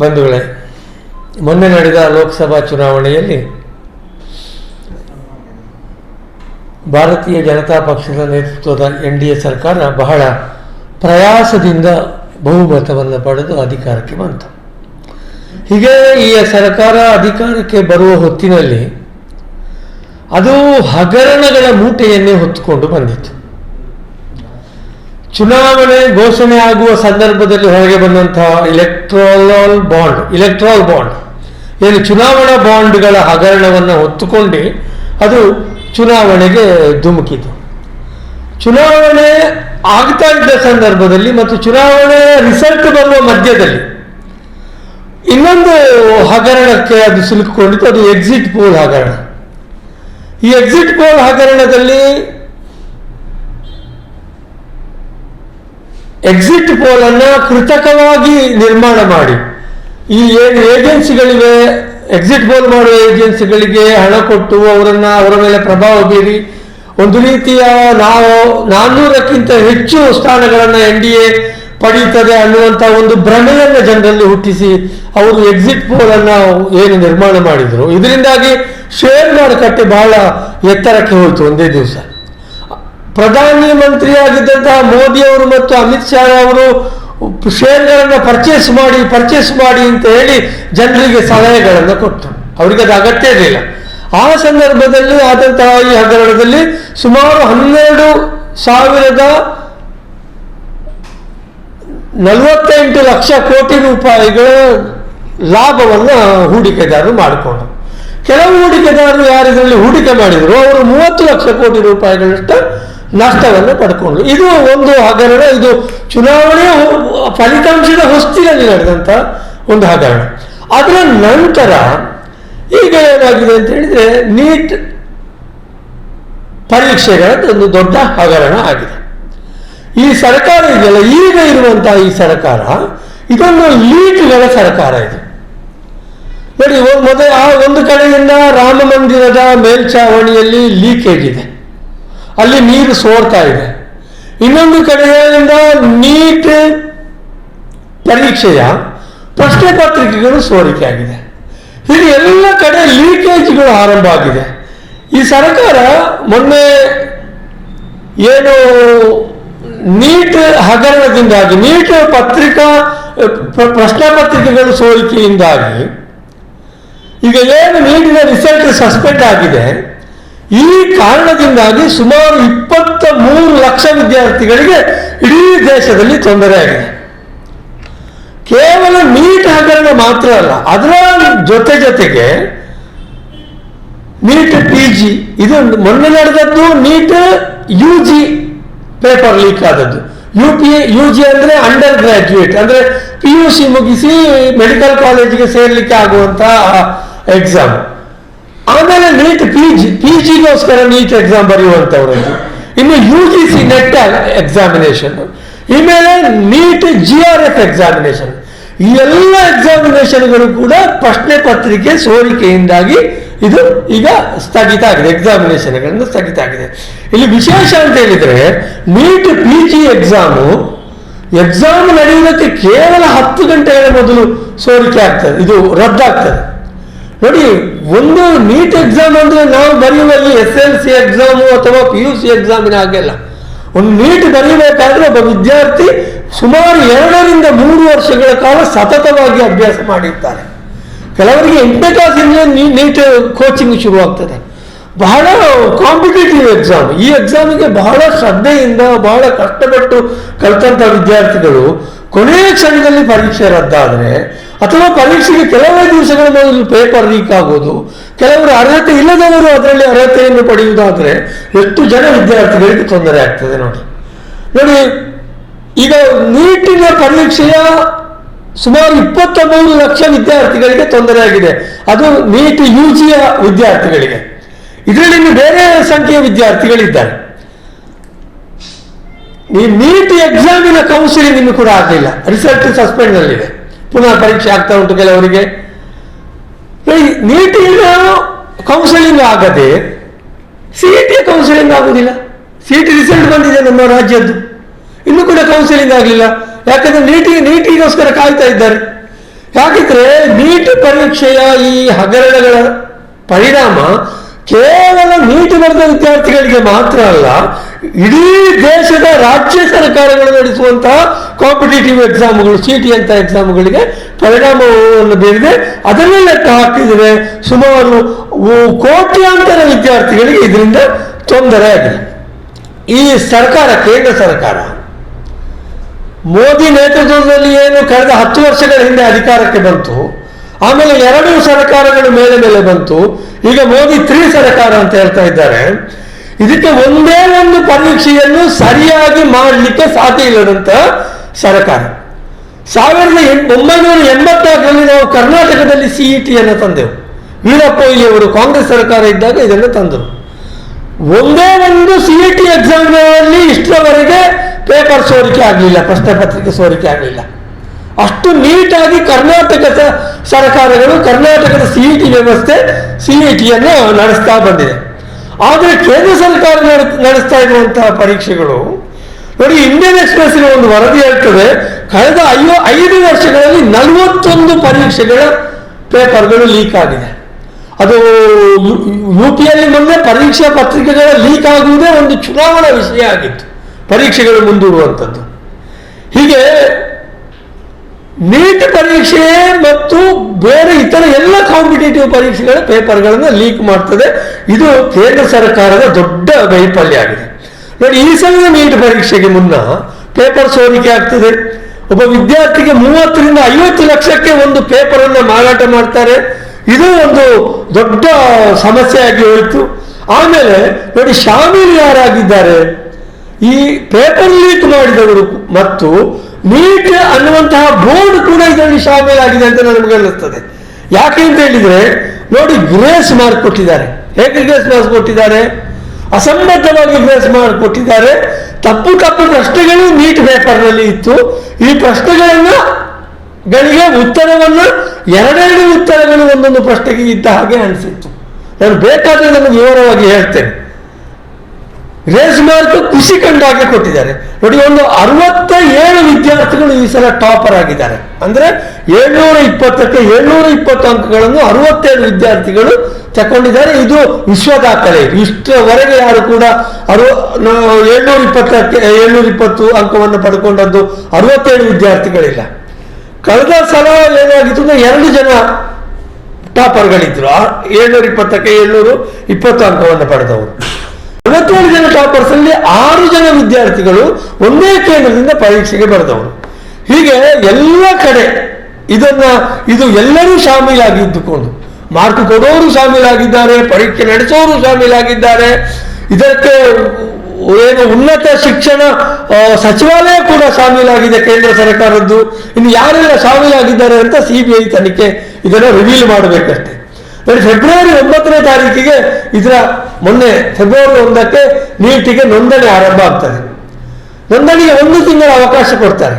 ಬಂಧುಗಳೇ, ಮೊನ್ನೆ ನಡೆದ ಲೋಕಸಭಾ ಚುನಾವಣೆಯಲ್ಲಿ ಭಾರತೀಯ ಜನತಾ ಪಕ್ಷದ ನೇತೃತ್ವದ ಎನ್ ಡಿ ಎ ಸರ್ಕಾರ ಬಹಳ ಪ್ರಯಾಸದಿಂದ ಬಹುಮತವನ್ನು ಪಡೆದು ಅಧಿಕಾರಕ್ಕೆ ಬಂತು. ಹೀಗೆ ಈ ಸರ್ಕಾರ ಅಧಿಕಾರಕ್ಕೆ ಬರುವ ಹೊತ್ತಿನಲ್ಲಿ ಅದು ಹಗರಣಗಳ ಮೂಟೆಯನ್ನೇ ಹೊತ್ತುಕೊಂಡು ಬಂದಿತ್ತು. ಚುನಾವಣೆ ಘೋಷಣೆ ಆಗುವ ಸಂದರ್ಭದಲ್ಲಿ ಹೊರಗೆ ಬಂದಂತಹ ಇಲೆಕ್ಟ್ರಾಲ್ ಬಾಂಡ್ ಇಲೆಕ್ಟ್ರಾಲ್ ಬಾಂಡ್ ಏನು ಚುನಾವಣಾ ಬಾಂಡ್ಗಳ ಹಗರಣವನ್ನು ಹೊತ್ತುಕೊಂಡು ಅದು ಚುನಾವಣೆಗೆ ಧುಮುಕಿತು. ಚುನಾವಣೆ ಆಗ್ತಾ ಇದ್ದ ಸಂದರ್ಭದಲ್ಲಿ ಮತ್ತು ಚುನಾವಣೆ ರಿಸಲ್ಟ್ ಬರುವ ಮಧ್ಯದಲ್ಲಿ ಇನ್ನೊಂದು ಹಗರಣಕ್ಕೆ ಅದು ಸಿಲುಕಿಕೊಂಡಿತ್ತು, ಅದು ಎಕ್ಸಿಟ್ ಪೋಲ್ ಹಗರಣ. ಈ ಎಕ್ಸಿಟ್ ಪೋಲ್ ಹಗರಣದಲ್ಲಿ ಎಕ್ಸಿಟ್ ಪೋಲನ್ನು ಕೃತಕವಾಗಿ ನಿರ್ಮಾಣ ಮಾಡಿ. ಈ ಏನು ಏಜೆನ್ಸಿಗಳಿವೆ ಎಕ್ಸಿಟ್ ಪೋಲ್ ಮಾಡುವ ಏಜೆನ್ಸಿಗಳಿಗೆ ಹಣ ಕೊಟ್ಟು ಅವರನ್ನ ಅವರ ಮೇಲೆ ಪ್ರಭಾವ ಬೀರಿ, ಒಂದು ರೀತಿಯ ನಾವು ನಾನ್ನೂರಕ್ಕಿಂತ ಹೆಚ್ಚು ಸ್ಥಾನಗಳನ್ನು ಎನ್ ಡಿ ಎ ಪಡೀತದೆ ಅನ್ನುವಂಥ ಒಂದು ಭ್ರಮೆಯನ್ನು ಜನರಲ್ಲಿ ಹುಟ್ಟಿಸಿ ಅವರು ಎಕ್ಸಿಟ್ ಪೋಲ್ ಅನ್ನ ಏನು ನಿರ್ಮಾಣ ಮಾಡಿದ್ರು. ಇದರಿಂದಾಗಿ ಶೇರ್ ಮಾರುಕಟ್ಟೆ ಬಹಳ ಎತ್ತರಕ್ಕೆ ಹೋಯಿತು ಒಂದೇ ದಿವಸ. ಪ್ರಧಾನಿ ಮಂತ್ರಿಯಾಗಿದ್ದಂತಹ ಮೋದಿ ಅವರು ಮತ್ತು ಅಮಿತ್ ಶಾ ಅವರು ಶೇರ್ಗಳನ್ನು ಪರ್ಚೇಸ್ ಮಾಡಿ ಪರ್ಚೇಸ್ ಮಾಡಿ ಅಂತ ಹೇಳಿ ಜನರಿಗೆ ಸಲಹೆಗಳನ್ನು ಕೊಟ್ಟರು. ಅವರಿಗೆ ಅದು ಅಗತ್ಯ ಇರಲಿಲ್ಲ. ಆ ಸಂದರ್ಭದಲ್ಲಿ ಆದಂತಹ ಈ ಹಗರಣದಲ್ಲಿ ಸುಮಾರು ಹನ್ನೆರಡು ಸಾವಿರದ ನಲವತ್ತೆಂಟು ಲಕ್ಷ ಕೋಟಿ ರೂಪಾಯಿಗಳ ಲಾಭವನ್ನು ಹೂಡಿಕೆದಾರರು ಮಾಡಿಕೊಂಡರು. ಕೆಲವು ಹೂಡಿಕೆದಾರರು ಯಾರಿದ್ರಲ್ಲಿ ಹೂಡಿಕೆ ಮಾಡಿದ್ರು. ಅವರು ಮೂವತ್ತು ಲಕ್ಷ ಕೋಟಿ ರೂಪಾಯಿಗಳಷ್ಟು ನಷ್ಟವನ್ನು ಪಡ್ಕೊಂಡ್ರು. ಇದು ಒಂದು ಹಗರಣ, ಇದು ಚುನಾವಣೆಯ ಫಲಿತಾಂಶದ ಹೊಸ್ತಿನಲ್ಲಿ ನಡೆದಂಥ ಒಂದು ಹಗರಣ. ಅದರ ನಂತರ ಈಗ ಏನಾಗಿದೆ ಅಂತ ಹೇಳಿದ್ರೆ ನೀಟ್ ಪರೀಕ್ಷೆಗಳ ಒಂದು ದೊಡ್ಡ ಹಗರಣ ಆಗಿದೆ. ಈ ಸರ್ಕಾರ ಇದೆಯಲ್ಲ, ಈಗ ಇರುವಂತಹ ಈ ಸರ್ಕಾರ, ಇದೊಂದು ಲೀಟ್ಗಳ ಸರ್ಕಾರ ಇದು. ನೋಡಿ ಮೊದಲು ಮೊದಲ ಆ ಒಂದು ಕಡೆಯಿಂದ ರಾಮ ಮಂದಿರದ ಮೇಲ್ಛಾವಣಿಯಲ್ಲಿ ಲೀಕೇಜ್ ಇದೆ. ಅಲ್ಲಿ ನೀರು ಸೋರ್ತಾ ಇದೆ. ಇನ್ನೊಂದು ಕಡೆಯಿಂದ ನೀಟ್ ಪರೀಕ್ಷೆಯ ಪ್ರಶ್ನೆ ಪತ್ರಿಕೆಗಳು ಸೋರಿಕೆ ಆಗಿದೆ ಹೀಗೆ ಎಲ್ಲ ಕಡೆ ಲೀಕೇಜ್ಗಳು ಆರಂಭ ಆಗಿದೆ. ಈ ಸರ್ಕಾರ ಮೊನ್ನೆ ಏನು ನೀಟ್ ಹಗರಣದಿಂದಾಗಿ, ನೀಟ್ ಪತ್ರಿಕಾ, ಪ್ರ- ಪ್ರಶ್ನೆ ಪತ್ರಿಕೆಗಳು ಸೋರಿಕೆಯಿಂದಾಗಿ ಈಗ ಏನು ನೀಟಿನ ರಿಸಲ್ಟ್ ಸಸ್ಪೆಂಡ್ ಆಗಿದೆ ಈ ಕಾರಣದಿಂದಾಗಿ ಸುಮಾರು ಇಪ್ಪತ್ತ ಮೂರು ಲಕ್ಷ ವಿದ್ಯಾರ್ಥಿಗಳಿಗೆ ಇಡೀ ದೇಶದಲ್ಲಿ ತೊಂದರೆ ಆಗಿದೆ. ಕೇವಲ ನೀಟ್ ಹಗರಣ ಮಾತ್ರ ಅಲ್ಲ, ಅದರ ಜೊತೆ ಜೊತೆಗೆ ನೀಟ್ ಪಿ ಜಿ ಇದು ಮೊನ್ನೆ ನಡೆದದ್ದು NEET U G paper leak ಆದದ್ದು. ಯು ಪಿ ಯು ಜಿ ಅಂದ್ರೆ ಅಂಡರ್ ಗ್ರಾಜ್ಯುಯೇಟ್ ಅಂದ್ರೆ ಪಿ ಯು ಸಿ ಮುಗಿಸಿ ಮೆಡಿಕಲ್ ಕಾಲೇಜಿಗೆ ಸೇರ್ಲಿಕ್ಕೆ ಆಗುವಂತಹ ಎಕ್ಸಾಮ್ ಆಮೇಲೆ ನೀಟ್ ಪಿ ಜಿ ಪಿ ಜಿಗೋಸ್ಕರ ನೀಟ್ ಎಕ್ಸಾಮ್ ಬರೆಯುವಂಥವ್ರದ್ದು ಇನ್ನು U G C NET examination ಇಮೇಲೆ NEET G R F examination ಈ ಎಲ್ಲ ಎಕ್ಸಾಮಿನೇಷನ್ಗಳು ಕೂಡ ಪ್ರಶ್ನೆ ಪತ್ರಿಕೆ ಸೋರಿಕೆಯಿಂದಾಗಿ ಇದು ಈಗ ಸ್ಥಗಿತ ಆಗಿದೆ ಎಕ್ಸಾಮಿನೇಷನ್ಗಳನ್ನು ಸ್ಥಗಿತ ಆಗಿದೆ. ಇಲ್ಲಿ ವಿಶೇಷ ಅಂತ ಹೇಳಿದ್ರೆ, NEET P G exam exam ನಡೆಯುವುದಕ್ಕೆ ಕೇವಲ ಹತ್ತು ಗಂಟೆಗಳ ಮೊದಲು ಸೋರಿಕೆ ಆಗ್ತದೆ, ಇದು ರದ್ದಾಗ್ತದೆ. ನೋಡಿ ಒಂದು ನೀಟ್ ಎಕ್ಸಾಮ್ ಅಂದ್ರೆ ನಾವು ಬರೆಯುವಲ್ಲಿ ಎಸ್ ಎಲ್ ಸಿ ಎಕ್ಸಾಮು ಅಥವಾ ಪಿ ಯು ಸಿ ಎಕ್ಸಾಮಿನ ಹಾಗೆಲ್ಲ. ಒಂದು ನೀಟ್ ಬರೀಬೇಕಾದ್ರೆ ಒಬ್ಬ ವಿದ್ಯಾರ್ಥಿ ಸುಮಾರು ಎರಡರಿಂದ ಮೂರು ವರ್ಷಗಳ ಕಾಲ ಸತತವಾಗಿ ಅಭ್ಯಾಸ ಮಾಡಿರ್ತಾರೆ. ಕೆಲವರಿಗೆ ಎಂಟನೇ ಕ್ಲಾಸಿಂದ ನೀಟ್ ಕೋಚಿಂಗ್ ಶುರುವಾಗ್ತದೆ. ಬಹಳ ಕಾಂಪಿಟೇಟಿವ್ ಎಕ್ಸಾಮ್ ಈ ಎಕ್ಸಾಮಿಗೆ ಬಹಳ ಶ್ರದ್ಧೆಯಿಂದ, ಬಹಳ ಕಷ್ಟಪಟ್ಟು ಕಲ್ತಂಥ ವಿದ್ಯಾರ್ಥಿಗಳು ಕೊನೆಯ ಕ್ಷಣದಲ್ಲಿ ಪರೀಕ್ಷೆ ರದ್ದಾದರೆ ಅಥವಾ ಪರೀಕ್ಷೆಗೆ ಕೆಲವೇ ದಿವಸಗಳ ಮೊದಲು ಪೇಪರ್ ಲೀಕ್ ಆಗೋದು. ಕೆಲವರು ಅರ್ಹತೆ ಇಲ್ಲದವರು ಅದರಲ್ಲಿ ಅರ್ಹತೆಯನ್ನು ಪಡೆಯುವುದಾದರೆ ಎಷ್ಟು ಜನ ವಿದ್ಯಾರ್ಥಿಗಳಿಗೆ ತೊಂದರೆ ಆಗ್ತದೆ ನೋಡಿ. ನೋಡಿ, ಈಗ ನೀಟಿನ ಪರೀಕ್ಷೆಯ ಸುಮಾರು ಇಪ್ಪತ್ತ ಮೂರು ಲಕ್ಷ ವಿದ್ಯಾರ್ಥಿಗಳಿಗೆ ತೊಂದರೆ ಆಗಿದೆ. ಅದು ನೀಟ್ ಯು ಜಿಯ ವಿದ್ಯಾರ್ಥಿಗಳಿಗೆ. ಇದರಲ್ಲಿ ಬೇರೆ ಸಂಖ್ಯೆಯ ವಿದ್ಯಾರ್ಥಿಗಳಿದ್ದಾರೆ. ಈ ನೀಟ್ ಎಕ್ಸಾಮಿನ ಕೌನ್ಸಿಲಿಂಗ್ ಕೂಡ ಆಗಲಿಲ್ಲ. ರಿಸಲ್ಟ್ ಸಸ್ಪೆಂಡ್ ನಲ್ಲಿದೆ ಪುನಃ ಪರೀಕ್ಷೆ ಆಗ್ತಾ ಉಂಟು ಕೆಲವರಿಗೆ. ನೀಟಿನ ಕೌನ್ಸಿಲಿಂಗ್ ಆಗದೆ ಸಿ ಟಿ ಕೌನ್ಸಿಲಿಂಗ್ ಆಗುದಿಲ್ಲ. ಸಿ ಟಿ ರಿಸಲ್ಟ್ ಬಂದಿದೆ ನಮ್ಮ ರಾಜ್ಯದ್ದು. ಇನ್ನೂ ಕೂಡ ಕೌನ್ಸಿಲಿಂಗ್ ಆಗಲಿಲ್ಲ. ಯಾಕಂದ್ರೆ ನೀಟಿ ನೀಟಿಗೋಸ್ಕರ ಕಾಯ್ತಾ ಇದ್ದಾರೆ. ಯಾಕಿದ್ರೆ ನೀಟ್ ಪರೀಕ್ಷೆಯ ಈ ಹಗರಣಗಳ ಪರಿಣಾಮ ಕೇವಲ ನೀಟ್ ಬರೆದ ವಿದ್ಯಾರ್ಥಿಗಳಿಗೆ ಮಾತ್ರ ಅಲ್ಲ, ಇಡೀ ದೇಶದ ರಾಜ್ಯ ಸರ್ಕಾರಗಳು ನಡೆಸುವಂತಹ ಕಾಂಪಿಟೇಟಿವ್ ಎಕ್ಸಾಮ್ಗಳು ಸಿ ಟಿ ಅಂತ ಎಕ್ಸಾಮ್ಗಳಿಗೆ ಪರಿಣಾಮವನ್ನು ಬೀರಿದೆ. ಅದನ್ನೇ ಲೆಕ್ಕ ಹಾಕಿದರೆ ಸುಮಾರು ಕೋಟ್ಯಾಂತರ ವಿದ್ಯಾರ್ಥಿಗಳಿಗೆ ಇದರಿಂದ ತೊಂದರೆ ಆಗಿದೆ. ಈ ಸರ್ಕಾರ, ಕೇಂದ್ರ ಸರ್ಕಾರ, ಮೋದಿ ನೇತೃತ್ವದಲ್ಲಿ ಏನು ಕಳೆದ ಹತ್ತು ವರ್ಷಗಳ ಹಿಂದೆ ಅಧಿಕಾರಕ್ಕೆ ಬಂತು ಆಮೇಲೆ ಎರಡು ಸರ್ಕಾರಗಳು ಮೇಲೆ ಮೇಲೆ ಬಂತು. ಈಗ ಮೋದಿ ತ್ರೀ ಸರ್ಕಾರ ಅಂತ ಹೇಳ್ತಾ ಇದ್ದಾರೆ. ಇದಕ್ಕೆ ಒಂದೇ ಒಂದು ಪರೀಕ್ಷೆಯನ್ನು ಸರಿಯಾಗಿ ಮಾಡಲಿಕ್ಕೆ ಸಾಧ್ಯ ಇಲ್ಲದಂತ ಸರ್ಕಾರ. ಸಾವಿರದ ಒಂಬೈನೂರ ಎಂಬತ್ನಾಲ್ಕರಲ್ಲಿ ನಾವು ಕರ್ನಾಟಕದಲ್ಲಿ ಸಿಇ ಟಿಯನ್ನು ತಂದೆವು. ವೀರಪ್ಪ ಅವರು ಕಾಂಗ್ರೆಸ್ ಸರ್ಕಾರ ಇದ್ದಾಗ ಇದನ್ನು ತಂದರು. ಒಂದೇ ಒಂದು ಸಿ ಇ ಟಿ ಎಕ್ಸಾಮ್ನಲ್ಲಿ ಇಷ್ಟರವರೆಗೆ ಪೇಪರ್ ಸೋರಿಕೆ ಆಗಲಿಲ್ಲ, ಪ್ರಶ್ನೆ ಪತ್ರಿಕೆ ಸೋರಿಕೆ ಆಗಲಿಲ್ಲ. ಅಷ್ಟು ನೀಟಾಗಿ ಕರ್ನಾಟಕದ ಸರ್ಕಾರಗಳು ಕರ್ನಾಟಕದ ಸಿ ಇ ಟಿ ವ್ಯವಸ್ಥೆ ಸಿ ಇ ಟಿಯನ್ನು ನಡೆಸ್ತಾ ಬಂದಿದೆ ಆದರೆ ಕೇಂದ್ರ ಸರ್ಕಾರ ನಡೆ- ನಡೆಸ್ತಾ ಇರುವಂತಹ ಪರೀಕ್ಷೆಗಳು ನೋಡಿ ಇಂಡಿಯನ್ ಎಕ್ಸ್ಪ್ರೆಸ್ಸಿನ ಒಂದು ವರದಿ ಹೇಳ್ತದೆ ಕಳೆದ ಐವ ಐದು ವರ್ಷಗಳಲ್ಲಿ ನಲವತ್ತೊಂದು ಪರೀಕ್ಷೆಗಳ ಪೇಪರ್ಗಳು ಲೀಕ್ ಆಗಿದೆ ಅದು ಯು ಪಿಯಲ್ಲಿ ಮೊನ್ನೆ ಪರೀಕ್ಷಾ ಪತ್ರಿಕೆಗಳ ಲೀಕ್ ಆಗುವುದೇ ಒಂದು ಚುನಾವಣಾ ವಿಷಯ ಆಗಿತ್ತು ಪರೀಕ್ಷೆಗಳು ಮುಂದೂಡುವಂಥದ್ದು ಹೀಗೆ ನೀಟ್ ಪರೀಕ್ಷೆ ಮತ್ತು ಬೇರೆ ಇತರ ಎಲ್ಲ ಕಾಂಪಿಟೇಟಿವ್ ಪರೀಕ್ಷೆಗಳ ಪೇಪರ್ಗಳನ್ನು ಲೀಕ್ ಮಾಡ್ತದೆ. ಇದು ಕೇಂದ್ರ ಸರ್ಕಾರದ ದೊಡ್ಡ ವೈಫಲ್ಯ ಆಗಿದೆ. ನೋಡಿ, ಈ ಸಲ ನೀಟ್ ಪರೀಕ್ಷೆಗೆ ಮುನ್ನ ಪೇಪರ್ ಸೋರಿಕೆ ಆಗ್ತದೆ. ಒಬ್ಬ ವಿದ್ಯಾರ್ಥಿಗೆ ಮೂವತ್ತರಿಂದ ಐವತ್ತು ಲಕ್ಷಕ್ಕೆ ಒಂದು ಪೇಪರನ್ನು ಮಾರಾಟ ಮಾಡ್ತಾರೆ. ಇದು ಒಂದು ದೊಡ್ಡ ಸಮಸ್ಯೆಯಾಗಿ ಹೋಯಿತು. ಆಮೇಲೆ ನೋಡಿ, ಶಾಮೀಲ್ ಯಾರಾಗಿದ್ದಾರೆ? ಈ ಪೇಪರ್ ಲೀಕ್ ಮಾಡಿದವರು ಮತ್ತು ನೀಟ್ ಅನ್ನುವಂತಹ ಬೋರ್ಡ್ ಕೂಡ ಇದರಲ್ಲಿ ಆಗಿದೆ ಅಂತ ನಮಗೆ ಅನ್ನಿಸ್ತದೆ ಯಾಕೆ ಅಂತ ಹೇಳಿದ್ರೆ, ನೋಡಿ ಗ್ರೇಸ್ ಮಾರ್ಕ್ ಕೊಟ್ಟಿದ್ದಾರೆ. ಹೇಗೆ ಗ್ರೇಸ್ ಮಾರ್ಕ್ ಕೊಟ್ಟಿದ್ದಾರೆ? ಅಸಂಬದ್ಧವಾಗಿ ಗ್ರೇಸ್ ಮಾರ್ಕ್ ಕೊಟ್ಟಿದ್ದಾರೆ. ತಪ್ಪು ತಪ್ಪು ಪ್ರಶ್ನೆಗಳು ನೀಟ್ ಪೇಪರ್ನಲ್ಲಿ ಇತ್ತು. ಈ ಪ್ರಶ್ನೆಗಳನ್ನು ಗಳಿಗೆ ಉತ್ತರವನ್ನು, ಎರಡೆರಡು ಉತ್ತರಗಳು ಒಂದೊಂದು ಪ್ರಶ್ನೆಗೆ ಇದ್ದ ಹಾಗೆ ಅನಿಸಿತ್ತು. ನಾನು ಬೇಕಾದ್ರೆ ನಮಗೆ ವಿವರವಾಗಿ ಹೇಳ್ತೇನೆ. ರೇಸ್ ಮಾರ್ಕ್ ಖುಷಿ ಕಂಡಾಗೆ ಕೊಟ್ಟಿದ್ದಾರೆ. ನೋಡಿ, ಒಂದು ಅರವತ್ತ ಏಳು ವಿದ್ಯಾರ್ಥಿಗಳು ಈ ಸಲ ಟಾಪರ್ ಆಗಿದ್ದಾರೆ. ಅಂದ್ರೆ ಏಳ್ನೂರ ಇಪ್ಪತ್ತಕ್ಕೆ ಏಳ್ನೂರ ಇಪ್ಪತ್ತು ಅಂಕಗಳನ್ನು ಅರವತ್ತೇಳು ವಿದ್ಯಾರ್ಥಿಗಳು ತಕೊಂಡಿದ್ದಾರೆ ಇದು ವಿಶ್ವ ದಾಖಲೆ ಇಷ್ಟವರೆಗೆ ಯಾರು ಕೂಡ ಅರವ ಏಳ್ನೂರ ಇಪ್ಪತ್ತಕ್ಕೆ ಏಳ್ನೂರ ಇಪ್ಪತ್ತು ಅಂಕವನ್ನು ಪಡ್ಕೊಂಡದ್ದು ಅರವತ್ತೇಳು ವಿದ್ಯಾರ್ಥಿಗಳಿಲ್ಲ. ಕಳೆದ ಸಲ ಏನಾಗಿತ್ತು ಅಂದ್ರೆ ಎರಡು ಜನ ಟಾಪರ್ಗಳಿದ್ರು. ಏಳ್ನೂರ ಇಪ್ಪತ್ತಕ್ಕೆ ಏಳ್ನೂರು ಇಪ್ಪತ್ತು ಅಂಕವನ್ನು ಪಡೆದವರು. ಐವತ್ತೇಳು ಜನ ಟಾಪರ್ಸ್ ಅಲ್ಲಿ ಆರು ಜನ ವಿದ್ಯಾರ್ಥಿಗಳು ಒಂದೇ ಕೇಂದ್ರದಿಂದ ಪರೀಕ್ಷೆಗೆ ಬರೆದವರು. ಹೀಗೆ ಎಲ್ಲ ಕಡೆ ಇದನ್ನ, ಇದು ಎಲ್ಲರೂ ಶಾಮೀಲಾಗಿದ್ದುಕೊಂಡು, ಮಾರ್ಕ್ ಕೊಡೋರು ಶಾಮೀಲಾಗಿದ್ದಾರೆ, ಪರೀಕ್ಷೆ ನಡೆಸೋರು ಶಾಮೀಲಾಗಿದ್ದಾರೆ, ಇದಕ್ಕೆ ಏನು ಉನ್ನತ ಶಿಕ್ಷಣ ಸಚಿವಾಲಯ ಕೂಡ ಶಾಮೀಲಾಗಿದೆ ಕೇಂದ್ರ ಸರ್ಕಾರದ್ದು. ಇನ್ನು ಯಾರೆಲ್ಲ ಶಾಮೀಲಾಗಿದ್ದಾರೆ ಅಂತ ಸಿಬಿಐ ತನಿಖೆ ಇದನ್ನ ರಿವೀಲ್ ಮಾಡಬೇಕಷ್ಟೇ. ಫೆಬ್ರವರಿ ಒಂಬತ್ತನೇ ತಾರೀಕಿಗೆ ಇದರ ಮೊನ್ನೆ, ಫೆಬ್ರವರಿ ಒಂದಕ್ಕೆ ನೀಟಿಗೆ ನೋಂದಣಿ ಆರಂಭ ಆಗ್ತದೆ. ನೋಂದಣಿಗೆ ಒಂದು ತಿಂಗಳ ಅವಕಾಶ ಕೊಡ್ತಾರೆ.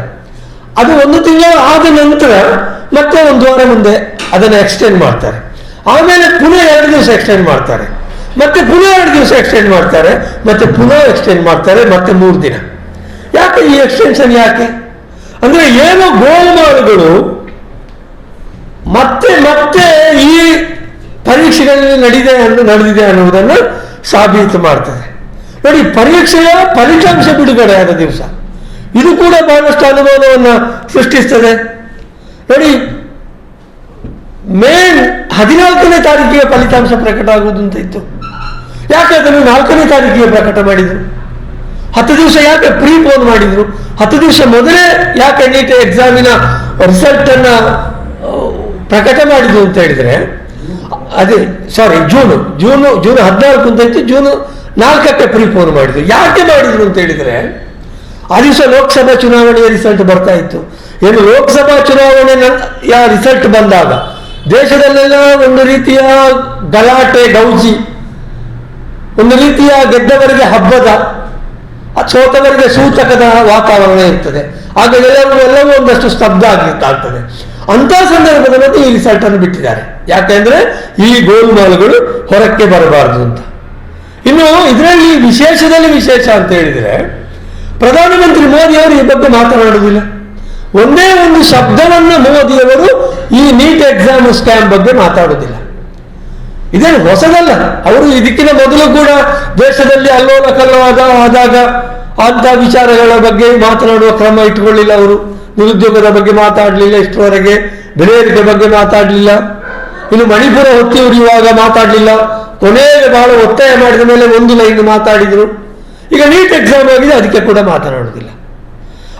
ಅದು ಒಂದು ತಿಂಗಳು ಆದ ನಂತರ ಮತ್ತೆ ಒಂದು ವಾರ ಮುಂದೆ ಅದನ್ನು ಎಕ್ಸ್ಟೆಂಡ್ ಮಾಡ್ತಾರೆ. ಆಮೇಲೆ ಪುನಃ ಎರಡು ದಿವಸ ಎಕ್ಸ್ಟೆಂಡ್ ಮಾಡ್ತಾರೆ. ಮತ್ತೆ ಪುನಃ ಎರಡು ದಿವಸ ಎಕ್ಸ್ಟೆಂಡ್ ಮಾಡ್ತಾರೆ, ಮತ್ತೆ ಪುನಃ ಎಕ್ಸ್ಟೆಂಡ್ ಮಾಡ್ತಾರೆ, ಮತ್ತೆ ಮೂರು ದಿನ. ಯಾಕೆ ಈ ಎಕ್ಸ್ಟೆನ್ಷನ್ ಯಾಕೆ? ಅಂದ್ರೆ ಏನೋ ಗೋಲ್ಮಾಲ್ಗಳು ಮತ್ತೆ ಮತ್ತೆ ಪರೀಕ್ಷೆಗಳಲ್ಲಿ ನಡೆದಿದೆ ಅನ್ನು ನಡೆದಿದೆ ಅನ್ನುವುದನ್ನು ಸಾಬೀತು ಮಾಡ್ತದೆ. ನೋಡಿ, ಪರೀಕ್ಷೆಯ ಫಲಿತಾಂಶ ಬಿಡುಗಡೆ ಆದ ದಿವಸ. ಇದು ಕೂಡ ಬಹಳಷ್ಟು ಅನುಮಾನವನ್ನು ಸೃಷ್ಟಿಸ್ತದೆ. ನೋಡಿ, ಮೇ ಹದಿನಾಲ್ಕನೇ ತಾರೀಕಿಗೆ ಫಲಿತಾಂಶ ಪ್ರಕಟ ಆಗುವುದು ಅಂತ ಇತ್ತು ಯಾಕೆ ಅದನ್ನು ನಾಲ್ಕನೇ ತಾರೀಕಿಗೆ ಪ್ರಕಟ ಮಾಡಿದ್ರು? ಹತ್ತು ದಿವಸ ಯಾಕೆ ಪ್ರೀ ಪೋನ್ ಮಾಡಿದ್ರು? ಹತ್ತು ದಿವಸ ಮೊದಲೇ ಯಾಕೆ ನೀಟ್ ಎಕ್ಸಾಮಿನ ರಿಸಲ್ಟ್ ಅನ್ನ ಪ್ರಕಟ ಮಾಡಿದ್ರು ಅಂತ ಹೇಳಿದ್ರೆ ಅದೇ ಸಾರಿ ಜೂನು. ಜೂನು, ಜೂನ್ ಹದಿನಾಲ್ಕು ಅಂತ ಇತ್ತು. ಜೂನ್ ನಾಲ್ಕಕ್ಕೆ ಪ್ರೀ ಫೋನ್ ಮಾಡಿದ್ರು. ಯಾಕೆ ಮಾಡಿದ್ರು ಅಂತ ಹೇಳಿದ್ರೆ, ಆ ದಿವಸ ಲೋಕಸಭಾ ಚುನಾವಣೆಯ ರಿಸಲ್ಟ್ ಬರ್ತಾ ಇತ್ತು. ಏನು, ಲೋಕಸಭಾ ಚುನಾವಣೆ ಯಾ ರಿಸಲ್ಟ್ ಬಂದಾಗ ದೇಶದಲ್ಲೆಲ್ಲ ಒಂದು ರೀತಿಯ ಗಲಾಟೆ, ಗೌಜಿ. ಒಂದು ರೀತಿಯ ಗೆದ್ದವರಿಗೆ ಹಬ್ಬದ, ಸೋತವರಿಗೆ ಸೂಚಕದ ವಾತಾವರಣ ಇರ್ತದೆ. ಆಗ ಎಲ್ಲರೂ ಎಲ್ಲವೂ ಒಂದಷ್ಟು ಸ್ತಬ್ಧ ಆಗ್ಲಿಕ್ಕಾಗ್ತದೆ ಅಂತ ಸಂದರ್ಭದಲ್ಲಿ ಈ ರಿಸಲ್ಟ್ ಅನ್ನು ಬಿಟ್ಟಿದ್ದಾರೆ. ಯಾಕೆಂದ್ರೆ ಈ ಗೋಲ್ಮಾಲ್ಗಳು ಹೊರಕ್ಕೆ ಬರಬಾರದು ಅಂತ. ಇನ್ನು ಇದರಲ್ಲಿ ವಿಶೇಷದಲ್ಲಿ ವಿಶೇಷ ಅಂತ ಹೇಳಿದ್ರೆ, ಪ್ರಧಾನಮಂತ್ರಿ ಮೋದಿಯವರು ಈ ಬಗ್ಗೆ ಮಾತನಾಡುವುದಿಲ್ಲ. ಒಂದೇ ಒಂದು ಶಬ್ದವನ್ನ ಮೋದಿಯವರು ಈ ನೀಟ್ ಎಕ್ಸಾಮ್ ಸ್ಕ್ಯಾಮ್ ಬಗ್ಗೆ ಮಾತಾಡುವುದಿಲ್ಲ. ಇದೇನು ಹೊಸದಲ್ಲ, ಅವರು ಇದಕ್ಕಿಂತ ಮೊದಲು ಕೂಡ ದೇಶದಲ್ಲಿ ಅಲ್ಲೋಲ ಕಲ್ಲವಾದ ಆದಾಗ ಅಂತ ವಿಚಾರಗಳ ಬಗ್ಗೆ ಮಾತನಾಡುವ ಕ್ರಮ ಇಟ್ಕೊಳ್ಳಿಲ್ಲ ಅವರು. ನಿರುದ್ಯೋಗದ ಬಗ್ಗೆ ಮಾತಾಡಲಿಲ್ಲ, ಇಷ್ಟರವರೆಗೆ ಬೆಲೆ ಬಗ್ಗೆ ಮಾತಾಡಲಿಲ್ಲ. ಇನ್ನು ಮಣಿಪುರ ಹೊತ್ತಿ ಉರಿಯುವಾಗ ಮಾತಾಡಲಿಲ್ಲ. ಕೊನೆಗೆ ಬಹಳ ಒತ್ತಾಯ ಮಾಡಿದ ಮೇಲೆ ಒಂದು ಲೈನ್ ಮಾತಾಡಿದರು. ಈಗ ನೀಟ್ ಎಕ್ಸಾಮ್ ಆಗಿದೆ, ಅದಕ್ಕೆ ಕೂಡ ಮಾತನಾಡುವುದಿಲ್ಲ.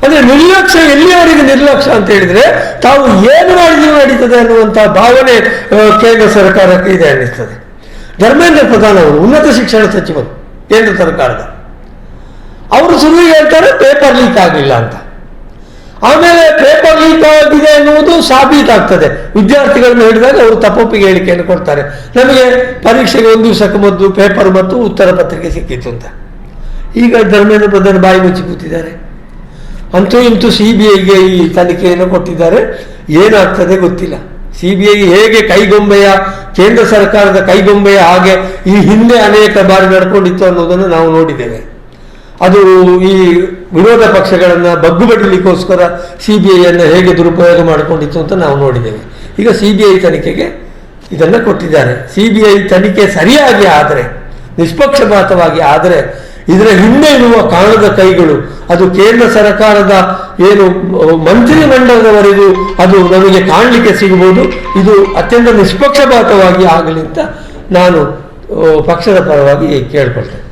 ಅಂದ್ರೆ ನಿರ್ಲಕ್ಷ್ಯ ಎಲ್ಲಿಯವರಿಗೆ ನಿರ್ಲಕ್ಷ್ಯ ಅಂತ ಹೇಳಿದ್ರೆ, ತಾವು ಏನು ಮಾಡಿದ್ರು ನಡೀತದೆ ಅನ್ನುವಂಥ ಭಾವನೆ ಕೇಂದ್ರ ಸರ್ಕಾರಕ್ಕೆ ಇದೆ ಅನ್ನಿಸ್ತದೆ. ಧರ್ಮೇಂದ್ರ ಪ್ರಧಾನ್ ಅವರು, ಉನ್ನತ ಶಿಕ್ಷಣ ಸಚಿವರು, ಕೇಂದ್ರ ಸರ್ಕಾರದ. ಅವರು ಸುಳ್ಳು ಹೇಳ್ತಾರೆ ಪೇಪರ್ ಲೀಕ್ ಆಗಲಿಲ್ಲ ಅಂತ. ಆಮೇಲೆ ಪೇಪರ್ ಲೀಕ್ ಆಗಿದೆ ಎನ್ನುವುದು ಸಾಬೀತಾಗ್ತದೆ ವಿದ್ಯಾರ್ಥಿಗಳನ್ನು ಹೇಳಿದಾಗ ಅವರು ತಪ್ಪೊಪ್ಪಿಗೆ ಹೇಳಿಕೆಯನ್ನು ಕೊಡ್ತಾರೆ. ನಮಗೆ ಪರೀಕ್ಷೆಗೆ ಒಂದು ದಿವಸಕ್ಕೆ ಮೊದಲು ಪೇಪರ್ ಮತ್ತು ಉತ್ತರ ಪತ್ರಿಕೆ ಸಿಕ್ಕಿತ್ತು ಅಂತ. ಈಗ ಧರ್ಮೇಂದ್ರ ಪ್ರಧಾನ್ ಬಾಯಿ ಮುಚ್ಚಿ ಕೂತಿದ್ದಾರೆ. ಅಂತೂ ಇಂತೂ ಸಿ ಬಿ ಐಗೆ ಈ ತನಿಖೆಯನ್ನು ಕೊಟ್ಟಿದ್ದಾರೆ. ಏನಾಗ್ತದೆ ಗೊತ್ತಿಲ್ಲ. ಸಿ ಬಿ ಐ ಹೇಗೆ ಕೈಗೊಂಬೆಯ, ಕೇಂದ್ರ ಸರ್ಕಾರದ ಕೈಗೊಂಬೆಯ ಹಾಗೆ ಈ ಹಿಂದೆ ಅನೇಕ ಬಾರಿ ನಡ್ಕೊಂಡಿತ್ತು ಅನ್ನೋದನ್ನು ನಾವು ನೋಡಿದ್ದೇವೆ. ಅದು ಈ ವಿರೋಧ ಪಕ್ಷಗಳನ್ನು ಬಗ್ಗು ಬಡಿಲಿಕ್ಕೋಸ್ಕರ ಸಿ ಬಿ ಐಯನ್ನು ಹೇಗೆ ದುರುಪಯೋಗ ಮಾಡಿಕೊಂಡಿತ್ತು ಅಂತ ನಾವು ನೋಡಿದ್ದೇವೆ. ಈಗ ಸಿ ಬಿ ಐ ತನಿಖೆಗೆ ಇದನ್ನು ಕೊಟ್ಟಿದ್ದಾರೆ. ಸಿ ಬಿ ಐ ತನಿಖೆ ಸರಿಯಾಗಿ ಆದರೆ, ನಿಷ್ಪಕ್ಷಪಾತವಾಗಿ ಆದರೆ, ಇದರ ಹಿಂದೆ ಇರುವ ಕಾಣದ ಕೈಗಳು, ಅದು ಕೇಂದ್ರ ಸರ್ಕಾರದ ಏನು ಮಂತ್ರಿ ಮಂಡಲದವರೆಗೂ ಅದು ನಮಗೆ ಕಾಣಲಿಕ್ಕೆ ಸಿಗಬಹುದು. ಇದು ಅತ್ಯಂತ ನಿಷ್ಪಕ್ಷಪಾತವಾಗಿ ಆಗಲಿ ಅಂತ ನಾನು ಪಕ್ಷದ ಪರವಾಗಿ ಕೇಳ್ಕೊಳ್ತೇನೆ.